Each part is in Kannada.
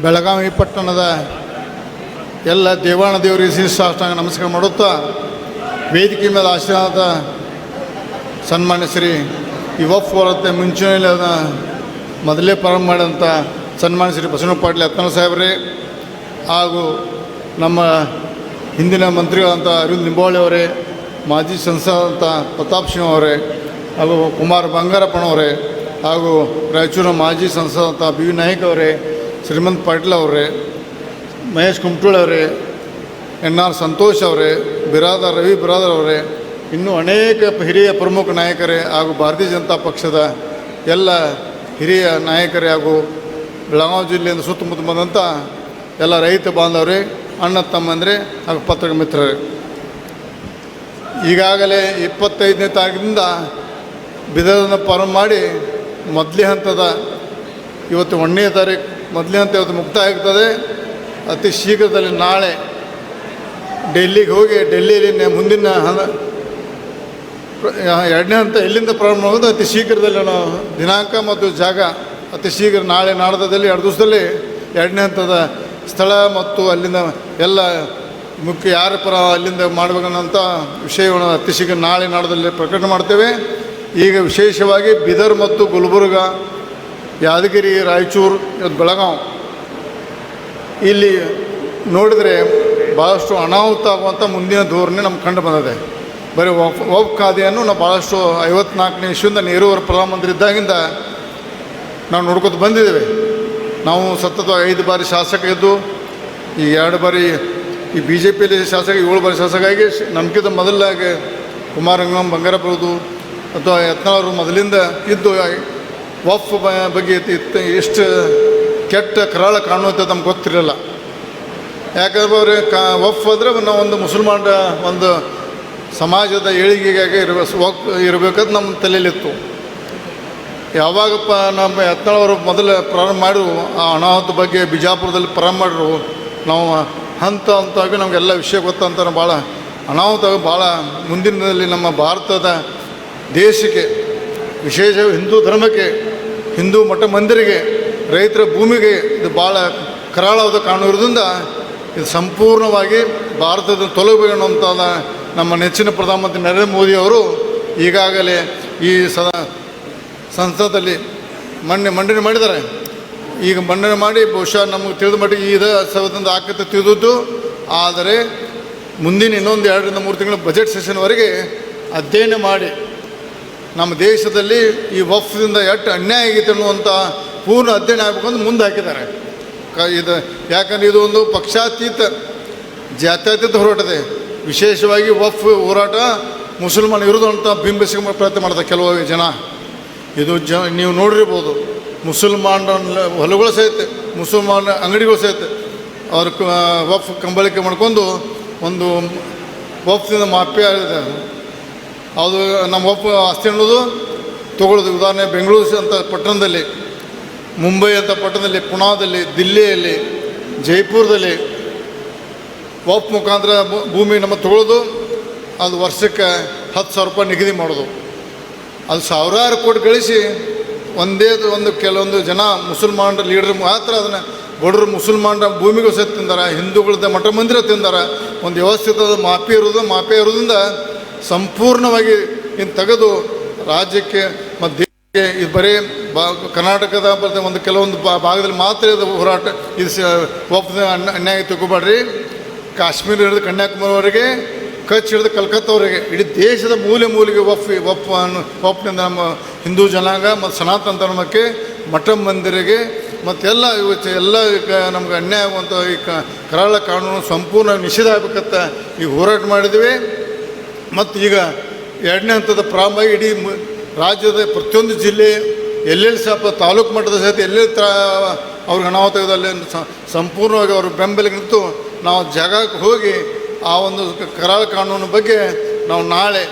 ಬೆಳಗಾವಿ ಪಟ್ಟಣದ ಎಲ್ಲ ದೇವಾಣ ದೇವರಿಗೆ ಶಿಷ್ಟಾಷ್ಟಾಂಗ ನಮಸ್ಕಾರ ಮಾಡುತ್ತಾ ವೇದಿಕೆ ಮೇಲೆ ಆಶೀರ್ವಾದ ಸನ್ಮಾನ್ಯ ಶ್ರೀ ಯುವ ಫೋರತ್ತೆ ಮುಂಚೂಣಿಯಲ್ಲಿ ಅದನ್ನು ಮೊದಲೇ ಪ್ರಾರಂಭ ಮಾಡಿದಂಥ ಸನ್ಮಾನ್ಯ ಶ್ರೀ ಬಸವಣ್ಣ ಪಾಟೀಲ್ ಅತ್ತನ ಸಾಹೇಬ್ರೆ ಹಾಗೂ ನಮ್ಮ ಹಿಂದಿನ ಮಂತ್ರಿಗಳಂಥ ಅರವಿಂದ್ ನಿಂಬಾವಳಿ ಅವರೇ, ಮಾಜಿ ಸಂಸದಂಥ ಪ್ರತಾಪ್ ಸಿಂಹ ಅವರೇ ಹಾಗೂ ಕುಮಾರ್ ಬಂಗಾರಪ್ಪನವರೇ ಹಾಗೂ ರಾಯಚೂರಿನ ಮಾಜಿ ಸಂಸದಂಥ ಬಿ ವಿ ನಾಯಕ್ ಅವರೇ, ಶ್ರೀಮಂತ್ ಪಾಟೀಲ್ ಅವರೇ, ಮಹೇಶ್ ಕುಮಟೂಳ್ ಅವರೇ ಎನ್ ಆರ್ ಸಂತೋಷ್ ಅವರೇ, ಬಿರಾದರ್ ರವಿ ಬಿರಾದರ್ ಅವರೇ, ಇನ್ನೂ ಅನೇಕ ಹಿರಿಯ ಪ್ರಮುಖ ನಾಯಕರೇ ಹಾಗೂ ಭಾರತೀಯ ಜನತಾ ಪಕ್ಷದ ಎಲ್ಲ ಹಿರಿಯ ನಾಯಕರೇ ಹಾಗೂ ಬೆಳಗಾವಿ ಜಿಲ್ಲೆಯಿಂದ ಸುತ್ತಮುತ್ತ ಬಂದಂಥ ಎಲ್ಲ ರೈತ ಬಾಂಧವರೇ, ಅಣ್ಣ ತಮ್ಮಂದರೆ ಹಾಗೂ ಪತ್ರಿಕಾ ಮಿತ್ರರೇ. ಈಗಾಗಲೇ ಇಪ್ಪತ್ತೈದನೇ ತಾರೀಕಿನಿಂದ ಬಿದರನ್ನು ಪ್ರಾರಂಭ ಮಾಡಿ ಮೊದಲೇ ಹಂತದ ಇವತ್ತು ಒಂದನೇ ತಾರೀಕು ಮೊದಲನೇ ಹಂತ ಇವತ್ತು ಮುಕ್ತಾಯ ಆಗ್ತದೆ ಅತಿ ಶೀಘ್ರದಲ್ಲಿ ನಾಳೆ ಡೆಲ್ಲಿಗೆ ಹೋಗಿ, ಡೆಲ್ಲಿಯಲ್ಲಿ ಮುಂದಿನ ಎರಡನೇ ಹಂತ ಎಲ್ಲಿಂದ ಪ್ರಾರಂಭ ಆಗೋದು ಅತಿ ಶೀಘ್ರದಲ್ಲಿ ನಾವು ದಿನಾಂಕ ಮತ್ತು ಜಾಗ ಅತಿ ಶೀಘ್ರ ನಾಳೆ ನಾಡದಲ್ಲಿ ಎರಡು ದಿವಸದಲ್ಲಿ ಎರಡನೇ ಹಂತದ ಸ್ಥಳ ಮತ್ತು ಅಲ್ಲಿಂದ ಎಲ್ಲ ಮುಖ್ಯ ಯಾರ ಪರ ಅಲ್ಲಿಂದ ಮಾಡಬೇಕನ್ನೋಂಥ ವಿಷಯವನ್ನು ಅತಿ ಶೀಘ್ರ ನಾಳೆ ನಾಡದಲ್ಲಿ ಪ್ರಕಟ ಮಾಡ್ತೇವೆ. ಈಗ ವಿಶೇಷವಾಗಿ ಬೀದರ್ ಮತ್ತು ಗುಲ್ಬರ್ಗ, ಯಾದಗಿರಿ, ರಾಯಚೂರು, ಇವತ್ತು ಬೆಳಗಾವಿ ಇಲ್ಲಿ ನೋಡಿದರೆ ಭಾಳಷ್ಟು ಅನಾಹುತ ಆಗುವಂಥ ಮುಂದಿನ ಧೋರಣೆ ನಮ್ಗೆ ಕಂಡು ಬಂದಿದೆ. ಬರೀ ವಫ್ ವಫ್ ಖಾದಿಯನ್ನು ನಾವು ಭಾಳಷ್ಟು ಐವತ್ನಾಲ್ಕನೇ ಇಶ್ವಿಂದ ಪ್ರಧಾನಮಂತ್ರಿ ಇದ್ದಾಗಿಂದ ನಾವು ನೋಡ್ಕೊತ ಬಂದಿದ್ದೇವೆ. ನಾವು ಸತತವಾಗಿ ಐದು ಬಾರಿ ಶಾಸಕ ಇದ್ದು ಈ ಎರಡು ಬಾರಿ ಈ ಬಿ ಜೆ ಪಿಯಲ್ಲಿ ಶಾಸಕ, ಏಳು ಬಾರಿ ಶಾಸಕ ಆಗಿ ನಮ್ಗಿಂತ ಮೊದಲಾಗಿ ಕುಮಾರಂಗಂ ಬಂಗಾರಪ್ಪರದು ಅಥವಾ ಯತ್ನಾಳರು ಮೊದಲಿಂದ ಇದ್ದು ವಫ್ ಬಗ್ಗೆ ಇತ್ತು ಎಷ್ಟು ಕೆಟ್ಟ ಕರಾಳ ಕಾಣುವಂಥ ನಮ್ಗೆ ಗೊತ್ತಿರಲಿಲ್ಲ. ಯಾಕಂದ್ರೆ ಅವ್ರೆ ಕಾ ವಫ್ ಅಂದರೆ ನಾವು ಒಂದು ಮುಸಲ್ಮಾನರ ಒಂದು ಸಮಾಜದ ಏಳಿಗೆಗಾಗಿ ಇರಬೇಕು ವಕ್ ಇರಬೇಕಂತ ನಮ್ಮ ತಲೆಯಲ್ಲಿತ್ತು. ಯಾವಾಗಪ್ಪ ನಮ್ಮ ಯತ್ನಾಳವರು ಮೊದಲು ಪ್ರಾರಂಭ ಮಾಡಿದ್ರು ಆ ಅನಾಹುತ ಬಗ್ಗೆ ಬಿಜಾಪುರದಲ್ಲಿ ಪ್ರಾರಂಭ ಮಾಡಿದ್ರು ನಾವು ಹಂತ ಹಂತವಾಗಿ ನಮಗೆಲ್ಲ ವಿಷಯ ಗೊತ್ತಂತ ಭಾಳ ಅನಾಹುತ ಭಾಳ ಮುಂದಿನದಲ್ಲಿ ನಮ್ಮ ಭಾರತದ ದೇಶಕ್ಕೆ, ವಿಶೇಷ ಹಿಂದೂ ಧರ್ಮಕ್ಕೆ, ಹಿಂದೂ ಮಠ ಮಂದಿರಿಗೆ, ರೈತರ ಭೂಮಿಗೆ ಇದು ಭಾಳ ಕರಾಳವಾದ ಕಾಣುವುದರಿಂದ ಇದು ಸಂಪೂರ್ಣವಾಗಿ ಭಾರತದ ತೊಲಗಬೇಕು ಅನ್ನುವಂಥದ್ದು ನಮ್ಮ ನೆಚ್ಚಿನ ಪ್ರಧಾನಮಂತ್ರಿ ನರೇಂದ್ರ ಮೋದಿ ಅವರು ಈಗಾಗಲೇ ಈ ಸದ ಸಂಸದಲ್ಲಿ ಮಣ್ಣೆ ಮಂಡನೆ ಮಾಡಿದ್ದಾರೆ. ಈಗ ಮಂಡನೆ ಮಾಡಿ ಬಹುಶಃ ನಮಗೆ ತಿಳಿದ ಮಟ್ಟಿಗೆ ಈ ಸವದಿಂದ ಆಕತೆ ತಿಳಿದದ್ದು, ಆದರೆ ಮುಂದಿನ ಇನ್ನೊಂದು ಎರಡರಿಂದ ಮೂರು ತಿಂಗಳ ಬಜೆಟ್ ಸೆಷನ್ವರೆಗೆ ಅಧ್ಯಯನ ಮಾಡಿ ನಮ್ಮ ದೇಶದಲ್ಲಿ ಈ ವಫ್ದಿಂದ ಎಷ್ಟು ಅನ್ಯಾಯ ಆಗೈತೆ ಅನ್ನುವಂಥ ಪೂರ್ಣ ಅಧ್ಯಯನ ಆಗಬೇಕಂತ ಮುಂದೆ ಹಾಕಿದ್ದಾರೆ. ಕ, ಇದು, ಯಾಕಂದ್ರೆ ಇದು ಒಂದು ಪಕ್ಷಾತೀತ, ಜಾತ್ಯತೀತ ಹೋರಾಟದೆ. ವಿಶೇಷವಾಗಿ ವಫ್ ಹೋರಾಟ ಮುಸಲ್ಮಾನ ಇರೋದು ಅಂತ ಬಿಂಬಿಸಿ ಪ್ರಯತ್ನ ಮಾಡ್ತಾರೆ ಕೆಲವು ಜನ. ಇದು ಜ, ನೀವು ನೋಡಿರ್ಬೋದು, ಮುಸಲ್ಮಾನ ಹೊಲಗಳು ಸಹಿತ, ಮುಸಲ್ಮಾನ ಅಂಗಡಿಗಳು ಸಹಿತ, ಅವ್ರ ವಫ್ ಕಂಬಳಿಕೆ ಮಾಡ್ಕೊಂಡು ಒಂದು ವಫ್ದಿಂದ ಮಾಫಿಯಾ ಅದು ನಮ್ಮ ಒಪ್ಪ ಆಸ್ತಿ ಅನ್ನೋದು ತಗೊಳ್ಳೋದು. ಉದಾಹರಣೆ ಬೆಂಗಳೂರು ಅಂತ ಪಟ್ಟಣದಲ್ಲಿ, ಮುಂಬೈ ಅಂತ ಪಟ್ಟಣದಲ್ಲಿ ಪುಣಾದಲ್ಲಿ ದಿಲ್ಲಿಯಲ್ಲಿ, ಜೈಪುರದಲ್ಲಿ ಒಪ್ ಮುಖಾಂತರ ಭೂಮಿ ನಮ್ಮ ತಗೊಳ್ಳೋದು. ಅದು ವರ್ಷಕ್ಕೆ ಹತ್ತು ಸಾವಿರ ರೂಪಾಯಿ ನಿಗದಿ ಮಾಡೋದು. ಅದು ಸಾವಿರಾರು ಕೋಟಿ ಗಳಿಸಿ ಒಂದೇ ಒಂದು ಕೆಲವೊಂದು ಜನ ಮುಸಲ್ಮಾನರ ಲೀಡರ್ ಮಾತ್ರ ಅದನ್ನು ಬಡವರು ಮುಸಲ್ಮಾನರ ಭೂಮಿಗೂ ಸಹ ತಿಂದಾರ ಹಿಂದೂಗಳದ್ದು ಮಠ ಮಂದಿರ ತಿಂದಾರ. ಒಂದು ವ್ಯವಸ್ಥಿತ ಮಾಪಿ ಇರೋದು ಮಾಪಿ ಇರೋದ್ರಿಂದ ಸಂಪೂರ್ಣವಾಗಿ ಇನ್ನು ತೆಗೆದು ರಾಜ್ಯಕ್ಕೆ ಮತ್ತು ದೇಶಕ್ಕೆ ಇದು ಬರೀ ಬಾ ಕರ್ನಾಟಕದ ಒಂದು ಕೆಲವೊಂದು ಭಾಗದಲ್ಲಿ ಮಾತ್ರ ಇದು ಹೋರಾಟ ಇದು ಒಪ್ಪ ಅನ್ಯಾಯ ತಗೋಬೇಡ್ರಿ. ಕಾಶ್ಮೀರ ಹಿಡಿದು ಕನ್ಯಾಕುಮಾರಿವರೆಗೆ ಕಚ್ ಹಿಡಿದು ಕಲ್ಕತ್ತಾವರೆಗೆ ಇಡೀ ದೇಶದ ಮೂಲೆ ಮೂಲೆಗೆ ಒಪ್ಪಿ ಒಪ್ಪ ಅನ್ನು ನಮ್ಮ ಹಿಂದೂ ಜನಾಂಗ ಮತ್ತು ಸನಾತನ ಧರ್ಮಕ್ಕೆ, ಮಠ ಮಂದಿರಿಗೆ ಮತ್ತು ಎಲ್ಲ ಎಲ್ಲ ಈಗ ನಮ್ಗೆ ಅನ್ಯಾಯ ಆಗುವಂಥ ಈ ಕರಾಳ ಕಾನೂನು ಸಂಪೂರ್ಣ ನಿಷೇಧ ಆಗಬೇಕಂತ ಈಗ ಹೋರಾಟ ಮಾಡಿದ್ವಿ. ಮತ್ತು ಈಗ ಎರಡನೇ ಹಂತದ ಪ್ರಾರಂಭ ಇಡೀ ರಾಜ್ಯದ ಪ್ರತಿಯೊಂದು ಜಿಲ್ಲೆ, ಎಲ್ಲೆಲ್ಲಿ ಸಹ ತಾಲೂಕು ಮಟ್ಟದ ಸಹಿತ ಎಲ್ಲೆಲ್ಲಿ ತ ಅವ್ರಿಗೆ ಅನಾಹುತ ಅಲ್ಲಿ ಸಂಪೂರ್ಣವಾಗಿ ಅವ್ರ ಬೆಂಬಲಿಗೆ ನಿಂತು ನಾವು ಜಾಗಕ್ಕೆ ಹೋಗಿ ಆ ಒಂದು ಕರಾಳ ಕಾನೂನು ಬಗ್ಗೆ ನಾವು ನಾಳೆ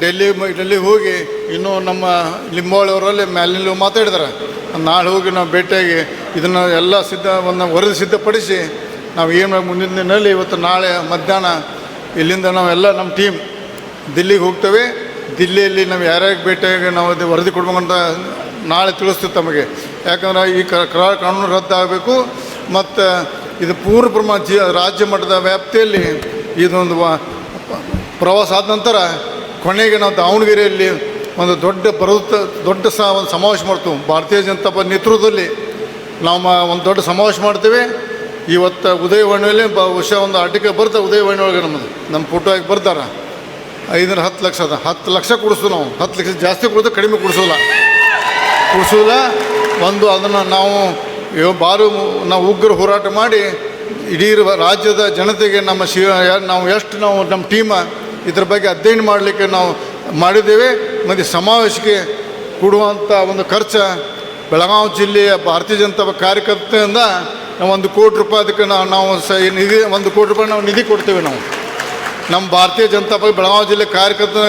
ಡೆಲ್ಲಿ ಡೆಲ್ಲಿ ಹೋಗಿ ಇನ್ನೂ ನಮ್ಮ ಲಿಂಬಾವಳಿಯವರಲ್ಲಿ ಮ್ಯಾಲಿನಲ್ಲಿ ಮಾತಾಡಿದ್ರೆ. ನಾಳೆ ಹೋಗಿ ನಾವು ಭೇಟಿಯಾಗಿ ಇದನ್ನು ಎಲ್ಲ ಸಿದ್ಧ ಒಂದು ವರದಿ ಸಿದ್ಧಪಡಿಸಿ ನಾವು ಏನು ಮುಂದಿನ ದಿನದಲ್ಲಿ ಇವತ್ತು ನಾಳೆ ಮಧ್ಯಾಹ್ನ ಇಲ್ಲಿಂದ ನಾವೆಲ್ಲ ನಮ್ಮ ಟೀಮ್ ದಿಲ್ಲಿಗೆ ಹೋಗ್ತೇವೆ. ದಿಲ್ಲಿಯಲ್ಲಿ ನಾವು ಯಾರ್ಯಾರಿಗೆ ಭೇಟಿಯಾಗಿ ನಾವು ಅದು ವರದಿ ಕೊಡ್ಬೇಕಂತ ನಾಳೆ ತಿಳಿಸ್ತೀವಿ ತಮಗೆ. ಯಾಕಂದ್ರೆ ಈ ಕಾನೂನು ರದ್ದಾಗಬೇಕು. ಮತ್ತು ಇದು ಪೂರ್ಣ ಪ್ರಮಾಣ ಜಿ, ರಾಜ್ಯ ಮಟ್ಟದ ವ್ಯಾಪ್ತಿಯಲ್ಲಿ ಇದೊಂದು ಪ್ರವಾಸ ಆದ ನಂತರ ಕೊನೆಗೆ ನಾವು ದಾವಣಗೆರೆಯಲ್ಲಿ ಒಂದು ದೊಡ್ಡ ಬೃಹತ್, ದೊಡ್ಡ ಸ ಒಂದು ಸಮಾವೇಶ ಮಾಡ್ತೀವಿ. ಭಾರತೀಯ ಜನತಾ ಪಕ್ಷ ನೇತೃತ್ವದಲ್ಲಿ ನಾವು ಒಂದು ದೊಡ್ಡ ಸಮಾವೇಶ ಮಾಡ್ತೇವೆ. ಇವತ್ತು ಉದಯವಾಣಿಯಲ್ಲಿ ಬ ವರ್ಷ ಒಂದು ಆಟಿಕೆ ಬರ್ತಾ ಉದಯವಾಣಿ ಒಳಗೆ ನಮ್ಮದು ನಮ್ಮ ಫೋಟೋ ಆಗಿ ಬರ್ತಾರೆ ಐದರ ಹತ್ತು ಲಕ್ಷ ಅದ. ಹತ್ತು ಲಕ್ಷ ಕೊಡಿಸ್ತು ನಾವು. ಹತ್ತು ಲಕ್ಷ ಜಾಸ್ತಿ ಕೊಡೋದು ಕಡಿಮೆ ಕೊಡಿಸೋಲ್ಲ. ಕೊಡಿಸೋಲ್ಲ. ಒಂದು ಅದನ್ನು ನಾವು ಬಾರು ನಾವು ಉಗ್ರ ಹೋರಾಟ ಮಾಡಿ ಇಡೀ ರಾಜ್ಯದ ಜನತೆಗೆ ನಮ್ಮ ಶಿ ನಾವು ಎಷ್ಟು ನಾವು ನಮ್ಮ ಟೀಮ ಇದ್ರ ಬಗ್ಗೆ ಅಧ್ಯಯನ ಮಾಡಲಿಕ್ಕೆ ನಾವು ಮಾಡಿದ್ದೇವೆ. ಮತ್ತು ಸಮಾವೇಶಕ್ಕೆ ಕೊಡುವಂಥ ಒಂದು ಖರ್ಚು ಬೆಳಗಾವಿ ಜಿಲ್ಲೆಯ ಭಾರತೀಯ ಜನತಾ ಕಾರ್ಯಕರ್ತೆಯಿಂದ ಒಂದು ಕೋಟಿ ರೂಪಾಯಿ ಅದಕ್ಕೆ ನಾವು ನಾವು ಸ ನಿಧಿ ಒಂದು ಕೋಟಿ ರೂಪಾಯಿ ನಾವು ನಿಧಿ ಕೊಡ್ತೇವೆ ನಾವು. ನಮ್ಮ ಭಾರತೀಯ ಜನತಾ ಪಕ್ಷ ಬೆಳಗಾವಿ ಜಿಲ್ಲೆ ಕಾರ್ಯಕರ್ತನ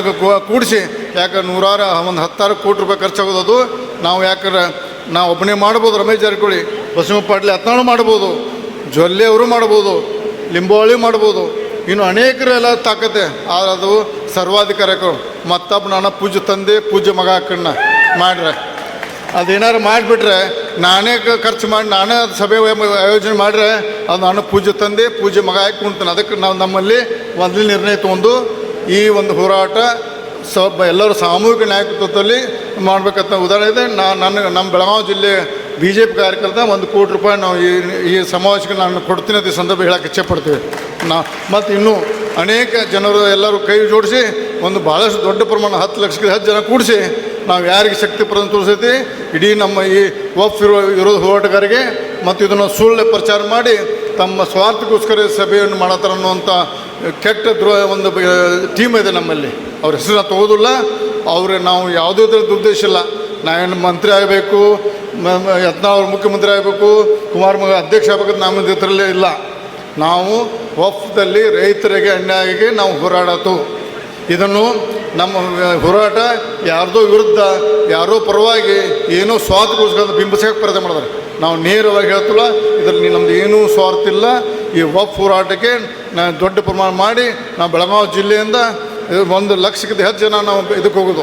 ಕೂಡಿಸಿ, ಯಾಕಂದ್ರೆ ನೂರಾರು, ಒಂದು ಹತ್ತಾರು ಕೋಟಿ ರೂಪಾಯಿ ಖರ್ಚಾಗೋದು ಅದು. ನಾವು ಯಾಕಂದ್ರೆ ನಾವು ಒಬ್ಬನೇ ಮಾಡ್ಬೋದು ರಮೇಶ್ ಜಾರಕಿಹೊಳಿ, ಬಸವ ಪಾಟೀಲ್ ಮಾಡ್ಬೋದು, ಜೊಲ್ಲೆ ಅವರು ಮಾಡ್ಬೋದು ಲಿಂಬೋಳಿ ಮಾಡ್ಬೋದು. ಇನ್ನು ಅನೇಕರೆಲ್ಲ ತಾಕತ್ತೆ. ಆದ್ರೆ ಅದು ಸರ್ವಾಧಿಕಾರಕರು ಮತ್ತೊಬ್ಬ ನಾನು ಪೂಜೆ ತಂದೆ ಪೂಜೆ ಮಗ ಹಾಕಣ್ಣ ಮಾಡ್ರೆ ಅದೇನಾರು ಮಾಡಿಬಿಟ್ರೆ ನಾನೇ ಖರ್ಚು ಮಾಡಿ ನಾನೇ ಅದು ಸಭೆ ಆಯೋಜನೆ ಮಾಡಿದ್ರೆ ಅದು ನಾನು ಪೂಜೆ ತಂದೆ ಪೂಜೆ ಮಗ ಹಾಕಿ ಕುಣ್ತಾನೆ ಅದಕ್ಕೆ ನಾವು ನಮ್ಮಲ್ಲಿ ಒಂದು ನಿರ್ಣಯ ತಗೊಂಡು ಈ ಒಂದು ಹೋರಾಟ ಸ ಎಲ್ಲರೂ ಸಾಮೂಹಿಕ ನಾಯಕತ್ವದಲ್ಲಿ ಮಾಡಬೇಕಂತ ಉದಾಹರಣೆ ಇದೆ. ನಾನು ನನ್ನ ನಮ್ಮ ಬೆಳಗಾವಿ ಜಿಲ್ಲೆ ಬಿ ಜೆ ಪಿ ಕಾರ್ಯಕರ್ತ ಒಂದು ಕೋಟಿ ರೂಪಾಯಿ ನಾವು ಈ ಈ ಸಮಾವೇಶಕ್ಕೆ ನಾನು ಕೊಡ್ತೀನಿ ಅಂತ ಈ ಸಂದರ್ಭ ಹೇಳಕ್ಕೆ ಇಚ್ಛೆಪಡ್ತೀವಿ. ನಾ ಮತ್ತು ಇನ್ನೂ ಅನೇಕ ಜನರು ಎಲ್ಲರೂ ಕೈ ಜೋಡಿಸಿ ಒಂದು ಭಾಳಷ್ಟು ದೊಡ್ಡ ಪ್ರಮಾಣ ಹತ್ತು ಲಕ್ಷಕ್ಕೆ ಹತ್ತು ಜನ ಕೂಡಿಸಿ ನಾವು ಯಾರಿಗೆ ಶಕ್ತಿ ಪ್ರದಾನ ತೋರಿಸೈತಿ ಇಡೀ ನಮ್ಮ ಈ ಒಫ್ ಇರೋ ವಿರೋಧ ಹೋರಾಟಗಾರರಿಗೆ ಮತ್ತು ಇದನ್ನು ಸುಳ್ಳು ಪ್ರಚಾರ ಮಾಡಿ ತಮ್ಮ ಸ್ವಾರ್ಥಕ್ಕೋಸ್ಕರ ಸಭೆಯನ್ನು ಮಾಡತ್ತಾರ ಅನ್ನುವಂಥ ಕೆಟ್ಟ ದ್ರೋಹ ಒಂದು ಟೀಮ್ ಇದೆ ನಮ್ಮಲ್ಲಿ. ಅವ್ರ ಹೆಸರು ತಗೋದಿಲ್ಲ. ಅವ್ರು ನಾವು ಯಾವುದೇ ಥರ ದುರ್ದೇಶ ಇಲ್ಲ. ನಾವೇನು ಮಂತ್ರಿ ಆಗಬೇಕು ಯತ್ನಾಳ್ ಅವರು ಮುಖ್ಯಮಂತ್ರಿ ಆಗಬೇಕು, ಕುಮಾರ್ ಮಗ ಅಧ್ಯಕ್ಷ ಆಗಬೇಕು ನಮ್ಮ ಇದರಲ್ಲೇ ಇಲ್ಲ. ನಾವು ಒಫ್ದಲ್ಲಿ ರೈತರಿಗೆ ಅನ್ಯಾಯಕ್ಕೆ ನಾವು ಹೋರಾಡತ್ತು ಇದನ್ನು ನಮ್ಮ ಹೋರಾಟ ಯಾರ್ದೋ ವಿರುದ್ಧ, ಯಾರೋ ಪರವಾಗಿ ಏನೋ ಸ್ವಾರ್ಥಗೋಸ್ಕರ ಬಿಂಬಿಸಕ್ಕೆ ಪ್ರಯತ್ನ ಮಾಡಿದ್ರೆ ನಾವು ನೇರವಾಗಿ ಹೇಳ್ತಲ್ಲ, ಇದರಲ್ಲಿ ನಮ್ದು ಏನೂ ಸ್ವಾರ್ಥ ಇಲ್ಲ. ಈ ವಫ್ ಹೋರಾಟಕ್ಕೆ ನಾನು ದೊಡ್ಡ ಪ್ರಮಾಣ ಮಾಡಿ ನಾವು ಬೆಳಗಾವಿ ಜಿಲ್ಲೆಯಿಂದ ಒಂದು ಲಕ್ಷಕ್ಕಿಂತ ಹೆಚ್ಚು ಜನ ನಾವು ಇದಕ್ಕೆ ಹೋಗೋದು.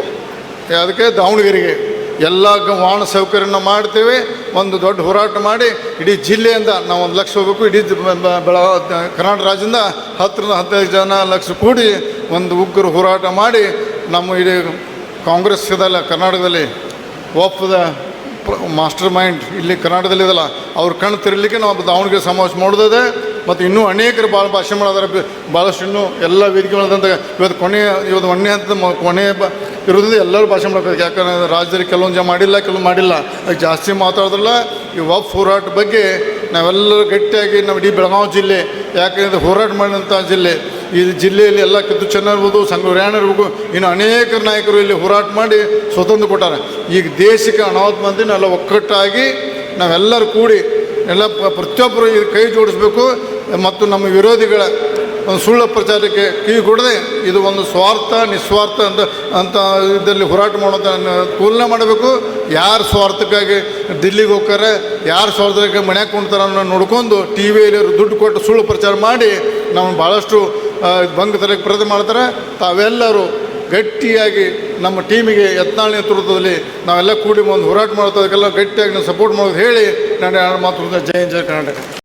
ಅದಕ್ಕೆ ದಾವಣಗೆರೆಗೆ ಎಲ್ಲ ವಾಹನ ಸೌಕರ್ಯನ ಮಾಡ್ತೇವೆ. ಒಂದು ದೊಡ್ಡ ಹೋರಾಟ ಮಾಡಿ ಇಡೀ ಜಿಲ್ಲೆಯಿಂದ ನಾವು ಒಂದು ಲಕ್ಷ ಹೋಗಬೇಕು. ಇಡೀ ಜ- ಬ- ಬ- ಬೆಳಗಾವಿ, ಕರ್ನಾಟಕ ರಾಜ್ಯದಿಂದ ಹತ್ತರಿಂದ ಹದಿನೈದು ಜನ ಲಕ್ಷ ಕೂಡಿ ಒಂದು ಉಗ್ರ ಹೋರಾಟ ಮಾಡಿ ನಮ್ಮ ಇಡೀ ಕಾಂಗ್ರೆಸ್ ಇದಲ್ಲ, ಕರ್ನಾಟಕದಲ್ಲಿ ಒಪ್ಪದ ಮಾಸ್ಟರ್ ಮೈಂಡ್ ಇಲ್ಲಿ ಕರ್ನಾಟಕದಲ್ಲಿ ಇದಲ್ಲ. ಅವ್ರು ಕಣ್ಣು ತಿರಲಿಕ್ಕೆ ನಾವು ದಾವಣಗೆರೆ ಸಮಾವೇಶ ಮಾಡೋದಿದೆ ಮತ್ತು ಇನ್ನೂ ಅನೇಕರು ಭಾಳ ಭಾಷೆ ಮಾಡಿದಾರೆ ಭಾಳಷ್ಟು ಇನ್ನೂ ಎಲ್ಲ ವೇದಿಕೆಗಳಂತ ಇವತ್ತು ಕೊನೆಯ ಇವತ್ತು ಒಣ್ಣೆ ಅಂತ ಕೊನೆಯ ಬ ಇರೋದ್ರಿಂದ ಎಲ್ಲರೂ ಭಾಷೆ ಮಾಡ್ಬೇಕು ಯಾಕಂದ್ರೆ ರಾಜ್ಯದಲ್ಲಿ ಕೆಲವೊಂದು ಜನ ಮಾಡಿಲ್ಲ, ಕೆಲವು ಮಾಡಿಲ್ಲ. ಅದು ಜಾಸ್ತಿ ಮಾತಾಡೋದಿಲ್ಲ ಈ ವಫ್ ಹೋರಾಟ ಬಗ್ಗೆ ನಾವೆಲ್ಲರೂ ಗಟ್ಟಿಯಾಗಿ ನಮ್ಮ ಇಡೀ ಬೆಳಗಾವಿ ಜಿಲ್ಲೆ, ಯಾಕಂದರೆ ಹೋರಾಟ ಮಾಡಿದಂಥ ಜಿಲ್ಲೆ ಈ ಜಿಲ್ಲೆಯಲ್ಲಿ ಎಲ್ಲ ಕಿತ್ತು ಚೆನ್ನಾಗಿರ್ಬೋದು ಸಂಘ ಇರ್ಬೋದು ಇನ್ನು ಅನೇಕ ನಾಯಕರು ಇಲ್ಲಿ ಹೋರಾಟ ಮಾಡಿ ಸ್ವತಂತ್ರ ಕೊಟ್ಟಾರೆ. ಈಗ ದೇಶಕ್ಕೆ ಅನಾಹುತ ಮಂದಿ ಎಲ್ಲ ಒಕ್ಕಟ್ಟಾಗಿ ನಾವೆಲ್ಲರೂ ಕೂಡಿ ಎಲ್ಲ ಪ್ರತಿಯೊಬ್ಬರು ಇದು ಕೈ ಜೋಡಿಸ್ಬೇಕು. ಮತ್ತು ನಮ್ಮ ವಿರೋಧಿಗಳ ಒಂದು ಸುಳ್ಳು ಪ್ರಚಾರಕ್ಕೆ ಕಿವಿ ಕೊಡದೆ ಇದು ಒಂದು ಸ್ವಾರ್ಥ, ನಿಸ್ವಾರ್ಥ ಅಂತ ಅಂತ ಇದರಲ್ಲಿ ಹೋರಾಟ ಮಾಡೋದ ತುಲನೆ ಮಾಡಬೇಕು. ಯಾರು ಸ್ವಾರ್ಥಕ್ಕಾಗಿ ದಿಲ್ಲಿಗೆ ಹೋಗ್ತಾರೆ, ಯಾರು ಸ್ವಾರ್ಥಕ್ಕೆ ಮನೆ ಕುಣ್ತಾರೆ ಅನ್ನೋ ನೋಡ್ಕೊಂಡು ಟಿ ವಿಯಲ್ಲಿ ದುಡ್ಡು ಕೊಟ್ಟು ಸುಳ್ಳು ಪ್ರಚಾರ ಮಾಡಿ ನಾವು ಭಾಳಷ್ಟು ಭಂಗ ತರಕ್ಕೆ ಪ್ರಯತ್ನ ಮಾಡ್ತಾರೆ. ತಾವೆಲ್ಲರೂ ಗಟ್ಟಿಯಾಗಿ ನಮ್ಮ ಟೀಮಿಗೆ ಯತ್ನಾಳ್ ನೇತೃತ್ವದಲ್ಲಿ ನಾವೆಲ್ಲ ಕೂಡಿ ಒಂದು ಹೋರಾಟ ಮಾಡೋದಕ್ಕೆಲ್ಲ ಗಟ್ಟಿಯಾಗಿ ನಾವು ಸಪೋರ್ಟ್ ಮಾಡೋದು ಹೇಳಿ. ನಾನು ಮಾತು ಜಯ ಜಯ ಕರ್ನಾಟಕ.